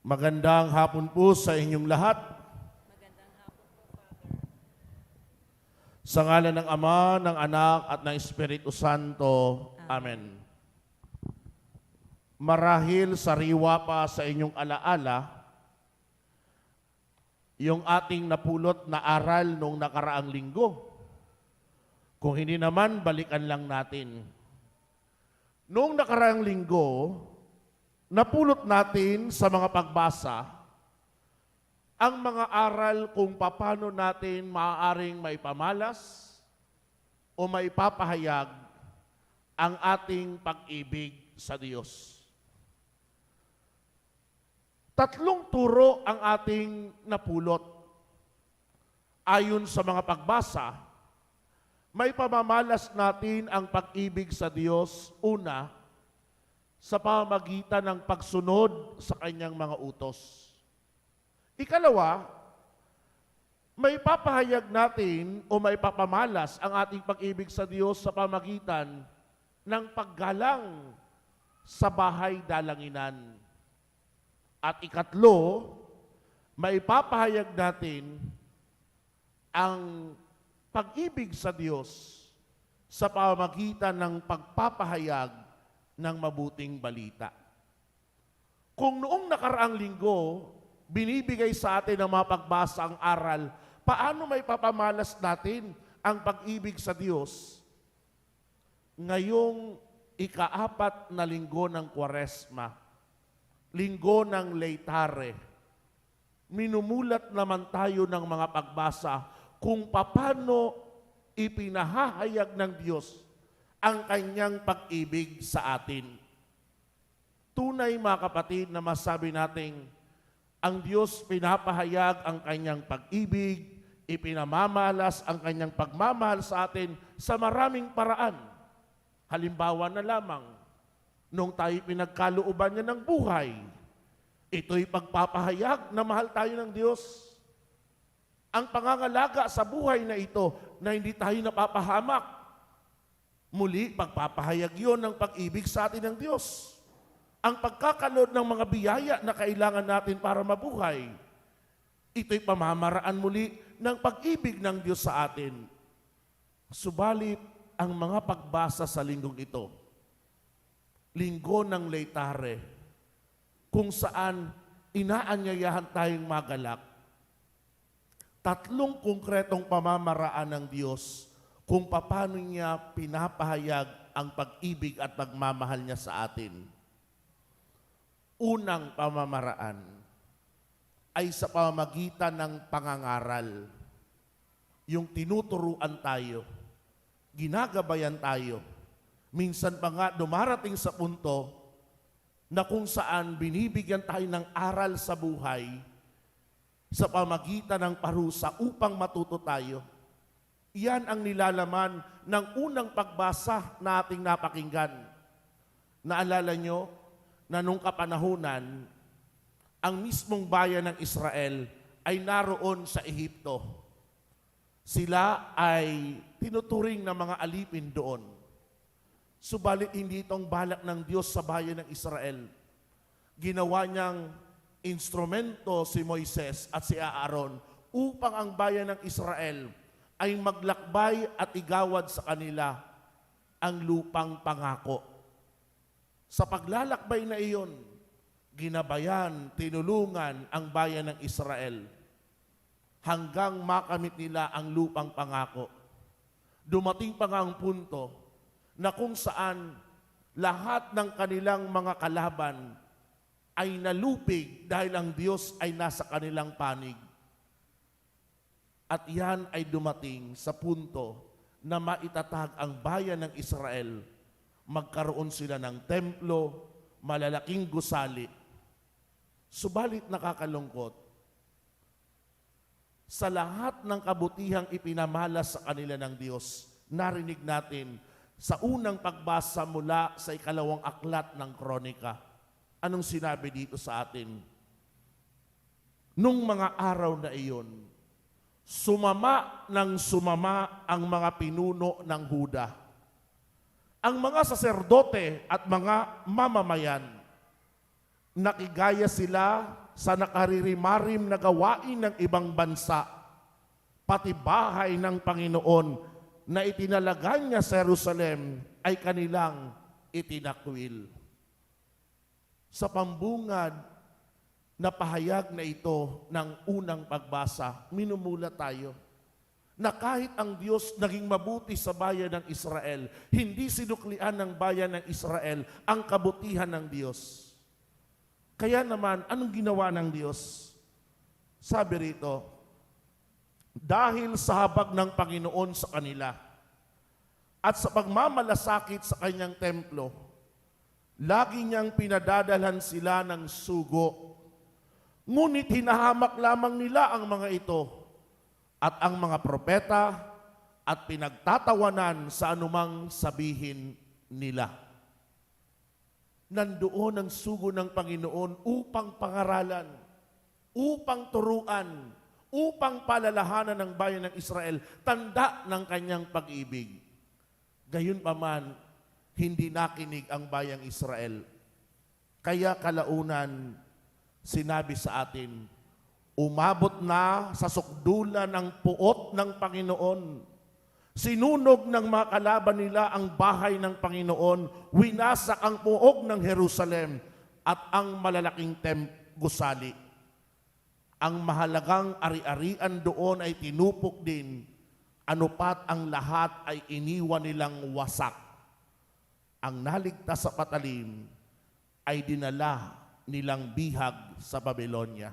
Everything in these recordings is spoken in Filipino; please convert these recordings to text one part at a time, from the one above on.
Magandang hapon po sa inyong lahat. Magandang hapon po, Father. Sa ngalan ng Ama, ng Anak, at ng Espiritu Santo. Amen. Marahil sariwa pa sa inyong alaala, yung ating napulot na aral nung nakaraang linggo. Kung hindi naman, balikan lang natin. Noong nakaraang linggo, napulot natin sa mga pagbasa ang mga aral kung paano natin maaaring maipamalas o maipapahayag ang ating pag-ibig sa Diyos. Tatlong turo ang ating napulot. Ayon sa mga pagbasa, may pamamalas natin ang pag-ibig sa Diyos una sa pamamagitan ng pagsunod sa kanyang mga utos. Ikalawa, may papahayag natin o may papamalas ang ating pag-ibig sa Diyos sa pamagitan ng paggalang sa bahay dalanginan. At ikatlo, may papahayag natin ang pag-ibig sa Diyos sa pamamagitan ng pagpapahayag ng mabuting balita. Kung noong nakaraang linggo, binibigay sa atin ng mga pagbasa ang aral, paano may papamalas natin ang pag-ibig sa Diyos? Ngayong ikaapat na linggo ng Kwaresma, linggo ng Leitare, minumulat naman tayo ng mga pagbasa kung paano ipinahahayag ng Diyos ang kanyang pag-ibig sa atin. Tunay mga kapatid na masabi nating ang Diyos pinapahayag ang kanyang pag-ibig, ipinamamalas ang kanyang pagmamahal sa atin sa maraming paraan. Halimbawa na lamang, nung tayo pinagkalooban niya ng buhay, ito'y pagpapahayag na mahal tayo ng Diyos. Ang pangangalaga sa buhay na ito na hindi tayo napapahamak, muli pagpapahayag yon ng pag-ibig sa atin ng Diyos. Ang pagkakalood ng mga biyaya na kailangan natin para mabuhay, ito'y pamamaraan muli ng pag-ibig ng Diyos sa atin. Subalit, ang mga pagbasa sa linggong ito, linggo ng Leitare, kung saan inaanyayahan tayong magalak, tatlong konkretong pamamaraan ng Diyos kung paano niya pinapahayag ang pag-ibig at pagmamahal niya sa atin. Unang pamamaraan ay sa pamamagitan ng pangangaral. Yung tinuturuan tayo, ginagabayan tayo. Minsan pa nga dumarating sa punto na kung saan binibigyan tayo ng aral sa buhay sa pamagitan ng parusa upang matuto tayo. Iyan ang nilalaman ng unang pagbasa na ating napakinggan. Naalala nyo na nung kapanahunan, ang mismong bayan ng Israel ay naroon sa Ehipto. Sila ay tinuturing na mga alipin doon. Subalit hindi itong balak ng Diyos sa bayan ng Israel. Ginawa niyang instrumento si Moises at si Aaron upang ang bayan ng Israel ay maglakbay at igawad sa kanila ang lupang pangako. Sa paglalakbay na iyon, ginabayan, tinulungan ang bayan ng Israel hanggang makamit nila ang lupang pangako. Dumating pa nga ang punto na kung saan lahat ng kanilang mga kalaban ay nalupig dahil ang Diyos ay nasa kanilang panig. At yan ay dumating sa punto na maitatag ang bayan ng Israel. Magkaroon sila ng templo, malalaking gusali. Subalit nakakalungkot, sa lahat ng kabutihang ipinamalas sa kanila ng Diyos, narinig natin sa unang pagbasa mula sa ikalawang aklat ng kronika. Anong sinabi dito sa atin? Nung mga araw na iyon, sumama ng sumama ang mga pinuno ng Huda. Ang mga saserdote at mga mamamayan, nakigaya sila sa nakaririmarim na gawain ng ibang bansa, pati bahay ng Panginoon na itinalagan niya sa Jerusalem ay kanilang itinakwil. Sa pambungad na pahayag na ito ng unang pagbasa, minumula tayo na kahit ang Diyos naging mabuti sa bayan ng Israel, hindi sinuklian ng bayan ng Israel ang kabutihan ng Diyos. Kaya naman, anong ginawa ng Diyos? Sabi rito, dahil sa habag ng Panginoon sa kanila at sa pagmamalasakit sa kanyang templo, lagi niyang pinadadalhan sila ng sugo. Ngunit hinahamak lamang nila ang mga ito at ang mga propeta at pinagtatawanan sa anumang sabihin nila. Nandoon ang sugo ng Panginoon upang pangaralan, upang turuan, upang palalahanan ng bayan ng Israel, tanda ng kanyang pag-ibig. Gayunpaman, hindi nakinig ang bayang Israel. Kaya kalaunan, sinabi sa atin, umabot na sa sukdulan ng puot ng Panginoon. Sinunog ng mga kalaban nila ang bahay ng Panginoon, winasak ang puok ng Jerusalem at ang malalaking tem gusali. Ang mahalagang ari-arian doon ay tinupok din, anupat ang lahat ay iniwan nilang wasak. Ang naligtas sa patalim ay dinala nilang bihag sa Babylonia.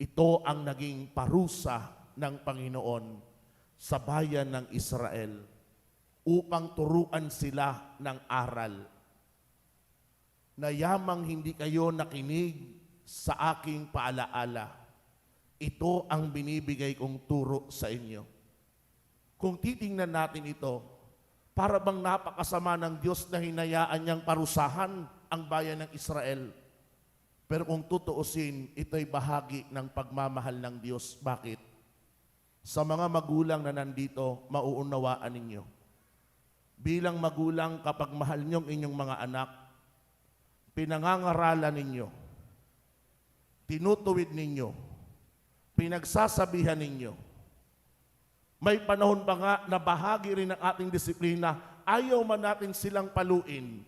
Ito ang naging parusa ng Panginoon sa bayan ng Israel upang turuan sila ng aral na yamang hindi kayo nakinig sa aking paalaala. Ito ang binibigay kong turo sa inyo. Kung titingnan natin ito, para bang napakasama ng Diyos na hinayaan niyang parusahan ang bayan ng Israel. Pero kung tutuusin, ito'y bahagi ng pagmamahal ng Diyos. Bakit? Sa mga magulang na nandito, mauunawaan ninyo. Bilang magulang, kapag mahal niyong inyong mga anak, pinangangaralan ninyo, tinutuwid ninyo, pinagsasabihan ninyo. May panahon pa nga na bahagi rin ng ating disiplina, ayaw man natin silang paluin,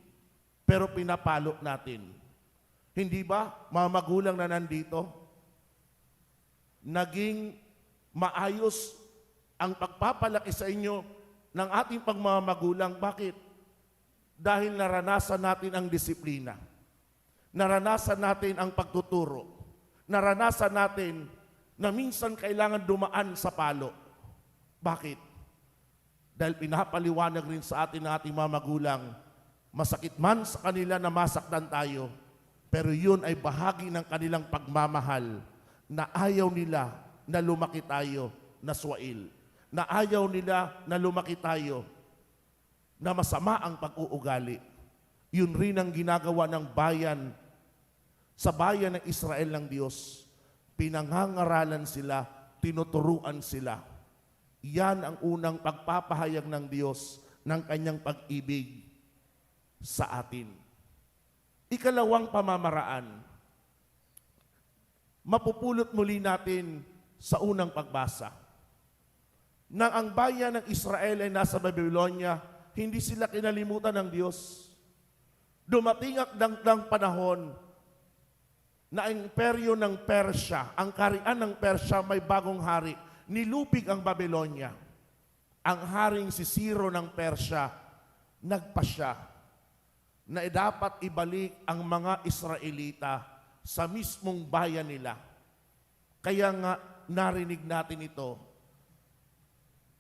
pero pinapalo natin. Hindi ba, mga magulang na nandito, naging maayos ang pagpapalaki sa inyo ng ating pagmamagulang. Bakit? Dahil naranasan natin ang disiplina. Naranasan natin ang pagtuturo. Naranasan natin na minsan kailangan dumaan sa palo. Bakit? Dahil pinapaliwanag rin sa atin ng ating mga magulang, masakit man sa kanila na masaktan tayo, pero yun ay bahagi ng kanilang pagmamahal na ayaw nila na lumaki tayo na swail. Na ayaw nila na lumaki tayo na masama ang pag-uugali. Yun rin ang ginagawa ng bayan sa bayan ng Israel ng Diyos. Pinangangaralan sila, tinuturuan sila. Yan ang unang pagpapahayag ng Diyos ng kanyang pag-ibig sa atin. Ikalawang pamamaraan, mapupulot muli natin sa unang pagbasa. Nang ang bayan ng Israel ay nasa Babylonia, hindi sila kinalimutan ng Diyos. Dumating ang dangdang panahon na ang imperyo ng Persya, ang karian ng Persya may bagong hari, nilupig ang Babylonia. Ang haring si Ciro ng Persya, nagpasya na dapat ibalik ang mga Israelita sa mismong bayan nila. Kaya nga narinig natin ito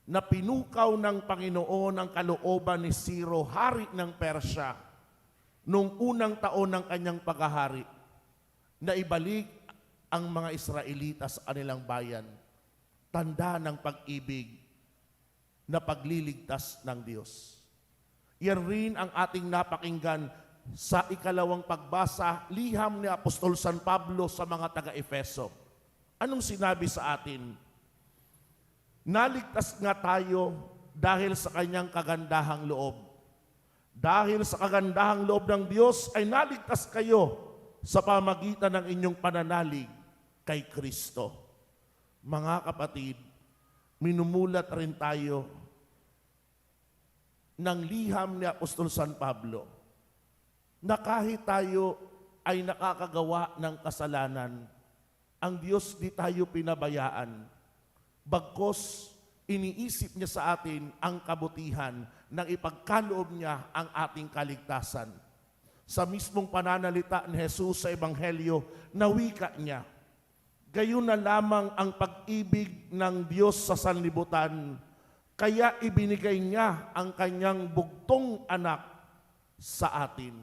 na pinukaw ng Panginoon ang kalooban ni Ciro, hari ng Persya, nung unang taon ng kanyang paghahari, na ibalik ang mga Israelita sa kanilang bayan. Tanda ng pag-ibig na pagliligtas ng Diyos. Yan rin ang ating napakinggan sa ikalawang pagbasa, liham ni Apostol San Pablo sa mga taga-Efeso. Anong sinabi sa atin? Naligtas nga tayo dahil sa kanyang kagandahang loob. Dahil sa kagandahang loob ng Diyos ay naligtas kayo sa pamagitan ng inyong pananalig kay Kristo. Mga kapatid, minumulat rin tayo ng liham ni Apostol San Pablo na kahit tayo ay nakakagawa ng kasalanan, ang Diyos di tayo pinabayaan. Bagkos, iniisip niya sa atin ang kabutihan ng ipagkaloob niya ang ating kaligtasan. Sa mismong pananalita ni Jesus sa Ebanghelyo, nawika niya, Gayon na lamang ang pag-ibig ng Diyos sa sanlibutan, kaya ibinigay niya ang kanyang bugtong anak sa atin.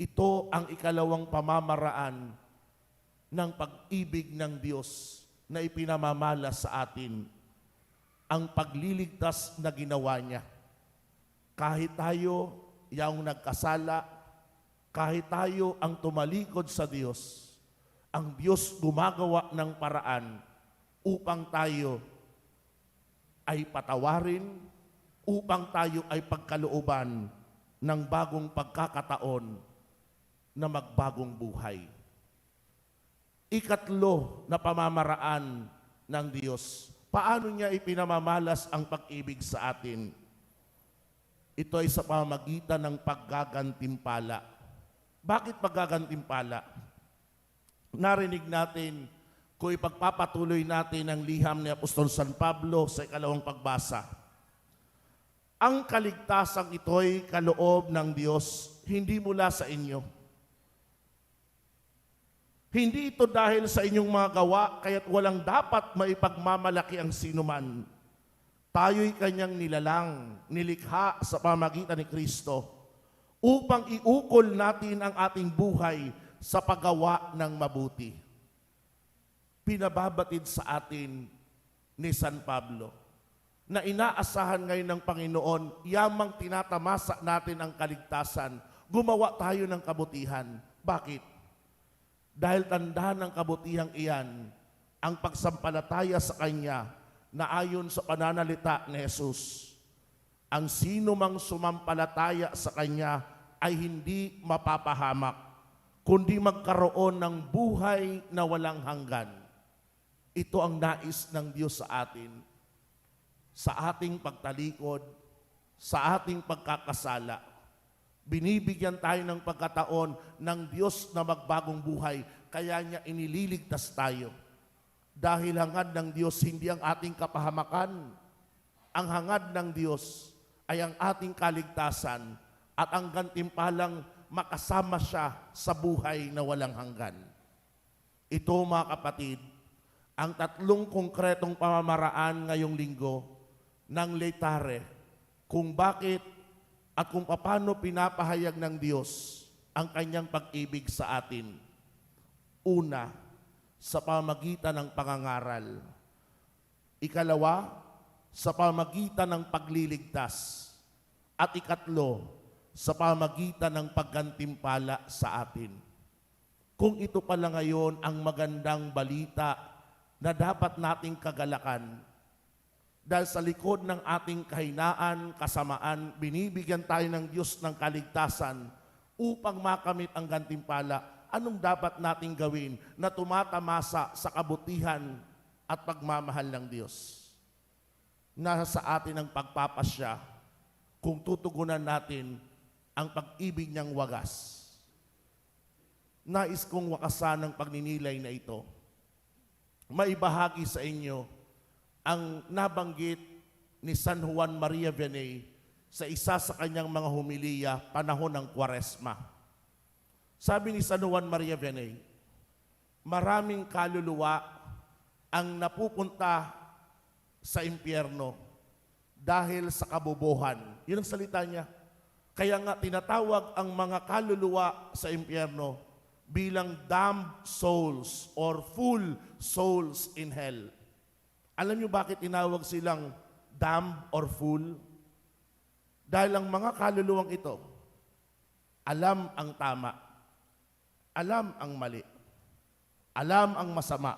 Ito ang ikalawang pamamaraan ng pag-ibig ng Diyos na ipinamamala sa atin. Ang pagliligtas na ginawa niya. Kahit tayo yung nagkasala, kahit tayo ang tumalikod sa Diyos, ang Diyos gumagawa ng paraan upang tayo ay patawarin, upang tayo ay pagkalooban ng bagong pagkakataon na magbagong buhay. Ikatlo na pamamaraan ng Diyos. Paano niya ipinamamalas ang pag-ibig sa atin? Ito ay sa pamagitan ng paggagantimpala. Bakit paggagantimpala? Narinig natin kung ipagpapatuloy natin ang liham ni Apostol San Pablo sa ikalawang pagbasa. Ang kaligtasang ito'y kaloob ng Diyos, hindi mula sa inyo. Hindi ito dahil sa inyong mga gawa, kaya't walang dapat maipagmamalaki ang sinuman. Tayo'y kanyang nilalang, nilikha sa pamagitan ni Kristo, upang iukol natin ang ating buhay sa paggawa ng mabuti. Pinababatid sa atin ni San Pablo na inaasahan ngayon ng Panginoon, yamang tinatamasa natin ang kaligtasan, gumawa tayo ng kabutihan. Bakit? Dahil tanda ng kabutihang iyan, ang pagsampalataya sa Kanya na ayon sa pananalita ni Jesus. Ang sino mang sumampalataya sa Kanya ay hindi mapapahamak, kundi magkaroon ng buhay na walang hanggan. Ito ang nais ng Diyos sa atin, sa ating pagtalikod, sa ating pagkakasala binibigyan tayo ng pagkataon ng Diyos na magbagong buhay, kaya niya inililigtas tayo. Dahil hangad ng Diyos hindi ang ating kapahamakan. Ang hangad ng Diyos ay ang ating kaligtasan at ang gantimpalang makasama siya sa buhay na walang hanggan. Ito mga kapatid, ang tatlong konkretong pamamaraan ngayong linggo ng letare kung bakit at kung paano pinapahayag ng Diyos ang kanyang pag-ibig sa atin. Una, sa pamagitan ng pangangaral. Ikalawa, sa pamagitan ng pagliligtas. At ikatlo, sa pamagitan ng paggantimpala sa atin. Kung ito pala ngayon ang magandang balita na dapat nating kagalakan, dahil sa likod ng ating kahinaan, kasamaan, binibigyan tayo ng Diyos ng kaligtasan upang makamit ang gantimpala. Anong dapat nating gawin na tumatamasa sa kabutihan at pagmamahal ng Diyos? Nasa sa atin ang pagpapasya kung tutugunan natin ang pag-ibig niyang wagas. Nais kong wakasan ang pagninilay na ito. Maibahagi sa inyo ang nabanggit ni San Juan Maria Vianney sa isa sa kanyang mga humiliya panahon ng Kwaresma. Sabi ni San Juan Maria Vianney, maraming kaluluwa ang napupunta sa impyerno dahil sa kabobohan. Yun ang salita niya. Kaya nga tinatawag ang mga kaluluwa sa impyerno bilang damned souls or full souls in hell. Alam niyo bakit tinawag silang damned or fool? Dahil ang mga kaluluwang ito, alam ang tama, alam ang mali, alam ang masama,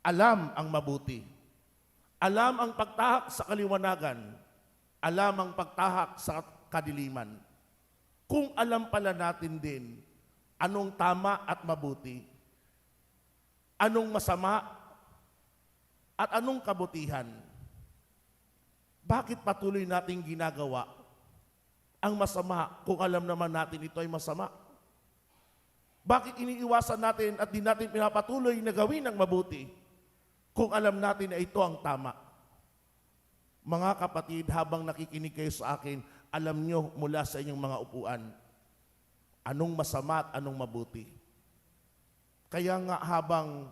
alam ang mabuti, alam ang pagtahak sa kaliwanagan, alam ang pagtahak sa kadiliman. Kung alam pala natin din Anong tama at mabuti? Anong masama at anong kabutihan? Bakit patuloy nating ginagawa ang masama kung alam naman natin ito ay masama? Bakit iniiwasan natin at di natin pinapatuloy na gawin ang mabuti kung alam natin na ito ang tama? Mga kapatid, habang nakikinig kayo sa akin, alam nyo mula sa inyong mga upuan, anong masama at anong mabuti. Kaya nga habang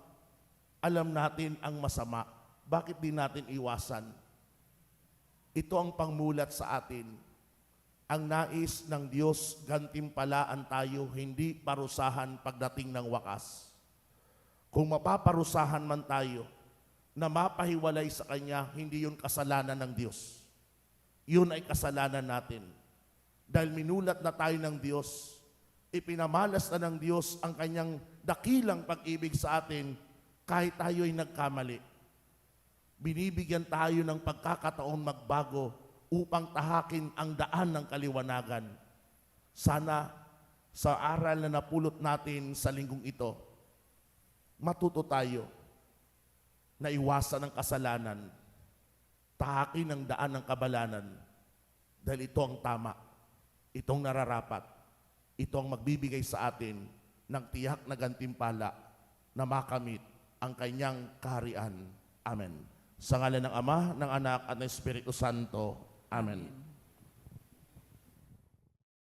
alam natin ang masama, bakit di natin iwasan? Ito ang pangmulat sa atin. Ang nais ng Diyos, gantimpalaan tayo, hindi parusahan pagdating ng wakas. Kung mapaparusahan man tayo, na mapahiwalay sa Kanya, hindi yun kasalanan ng Diyos. Yun ay kasalanan natin. Dahil minulat na tayo ng Diyos, ipinamalas na ng Diyos ang Kanyang dakilang pag-ibig sa atin kahit tayo ay nagkamali. Binibigyan tayo ng pagkakataon magbago upang tahakin ang daan ng kaliwanagan. Sana sa aral na napulot natin sa linggong ito, matuto tayo na iwasan ang kasalanan, tahakin ang daan ng kabalanan, dahil ito ang tama, itong nararapat, ito ang magbibigay sa atin ng tiyak na gantimpala na makamit ang kanyang kaharian. Amen. Sa ngalan ng Ama, ng Anak, at ng Espiritu Santo. Amen.